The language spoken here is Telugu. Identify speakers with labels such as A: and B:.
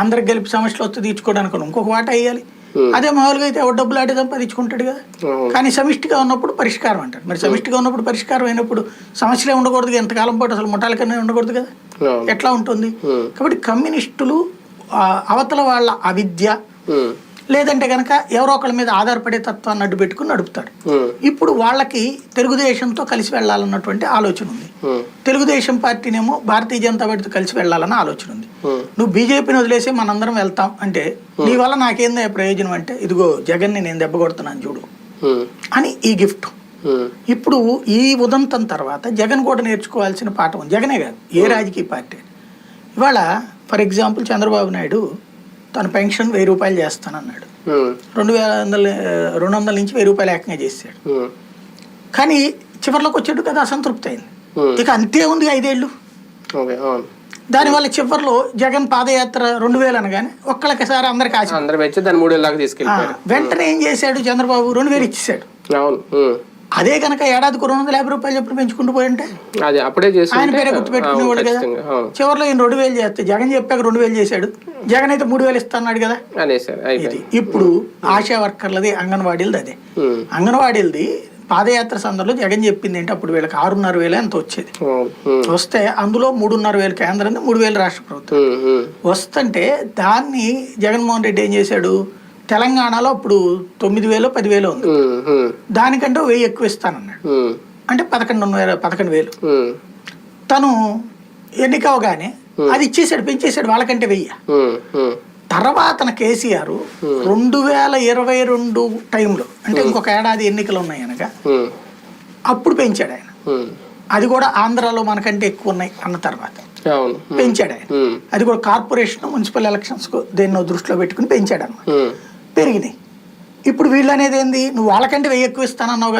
A: అందరికి గెలిపి సమస్యలు వస్తే తీర్చుకోవడానికి ఇంకొక వాట వేయాలి. అదే మామూలుగా అయితే ఎవరు డబ్బులు ఆడే సంపాదించుకుంటాడు కదా. కానీ సమిష్టిగా ఉన్నప్పుడు పరిష్కారం అంటారు. మరి సమిష్టిగా ఉన్నప్పుడు పరిష్కారం అయినప్పుడు సమస్యలే ఉండకూడదు ఎంతకాలం పాటు అసలు ముఠాల కన్నా ఉండకూడదు కదా. ఎట్లా ఉంటుంది. కాబట్టి కమ్యూనిస్టులు అవతల వాళ్ళ అవిద్య లేదంటే కనుక ఎవరో ఒకళ్ళ మీద ఆధారపడే తత్వాన్ని అడ్డు పెట్టుకుని నడుపుతారు
B: ఉమ్,
A: ఇప్పుడు వాళ్ళకి తెలుగుదేశంతో కలిసి వెళ్ళాలన్నటువంటి ఆలోచన ఉంది. తెలుగుదేశం పార్టీనేమో భారతీయ జనతా పార్టీతో కలిసి వెళ్ళాలన్న ఆలోచన ఉంది. నువ్వు బీజేపీని వదిలేసి మనందరం వెళ్తాం అంటే నీ వల్ల నాకేందా ప్రయోజనం అంటే ఇదిగో జగన్ని నేను దెబ్బ కొడుతున్నాను చూడు అని ఈ గిఫ్ట్. ఇప్పుడు ఈ ఉదంతం తర్వాత జగన్ కూడా నేర్చుకోవాల్సిన పాఠం జగనే కాదు ఏ రాజకీయ పార్టీ ఇవాళ ఫర్ ఎగ్జాంపుల్ చంద్రబాబు నాయుడు తన పెన్షన్ వెయ్యి రూపాయలు చేస్తానన్నాడు.
B: ఉమ్,
A: రెండు వేల వందల రెండు వందల నుంచి వెయ్యి రూపాయలు ఏకంగా చేశాడు కానీ చివరిలోకి వచ్చాడు కదా అసంతృప్తి అయింది. ఇక అంతే ఉంది ఐదేళ్ళు. దానివల్ల చివరిలో జగన్ పాదయాత్ర రెండు వేలు అనగానే ఒక్కళ్ళకిసారి అందరికి ఆశ వెంటనే ఏం చేశాడు చంద్రబాబు? రెండు వేలు ఇచ్చేసాడు. అదే కనుక ఏడాదికి రెండు వందల యాభై రూపాయలు చెప్పుడు పెంచుకుంటూ పోయింటే
B: అది అప్పుడే
A: ఆయన పేరే గుర్తుపెట్టుకునేవాడు కదా. చివరిలో ఈయన రెండు వేలు చేస్తే జగన్ చెప్పాక రెండు వేలు చేశాడు. జగన్ అయితే మూడు వేలు ఇస్తాన్నాడు కదా. ఇది ఇప్పుడు ఆశా వర్కర్లది అంగన్వాడీలది అదే. అంగన్వాడీలది పాదయాత్ర సందర్భంలో జగన్ చెప్పింది ఏంటి అప్పుడు వీళ్ళకి ఆరున్నర వేలు ఎంత వచ్చేది. వస్తే అందులో మూడున్నర వేలు కేంద్రం మూడు వేలు రాష్ట్ర ప్రభుత్వం. వస్తుంటే దాన్ని జగన్మోహన్ రెడ్డి ఏం చేశాడు? తెలంగాణలో అప్పుడు తొమ్మిది వేలు పదివేలు ఉంది. దానికంటే వెయ్యి ఎక్కువ ఇస్తానన్నాడు. అంటే పదకొండు వేల పదకొండు వేలు. తను ఎన్నిక అవగానే అది ఇచ్చేసాడు పెంచేసాడు వాళ్ళకంటే వెయ్యి. తర్వాత కేసీఆర్ రెండు వేల ఇరవై రెండు టైంలో అంటే ఇంకొక ఏడాది ఎన్నికలు ఉన్నాయి
B: ఉమ్,
A: అప్పుడు పెంచాడు ఆయన. అది కూడా ఆంధ్రాలో మనకంటే ఎక్కువ ఉన్నాయి అన్న తర్వాత. పెంచాడు ఆయన. అది కూడా కార్పొరేషన్ మున్సిపల్ ఎలక్షన్స్ దేన్నో దృష్టిలో పెట్టుకుని పెంచాడు అన్నమాట. పెరిగినాయి. ఇప్పుడు వీళ్ళు అనేది ఏంది? నువ్వు వాళ్ళకంటే వెయ్యి ఎక్కువ ఇస్తానన్నావు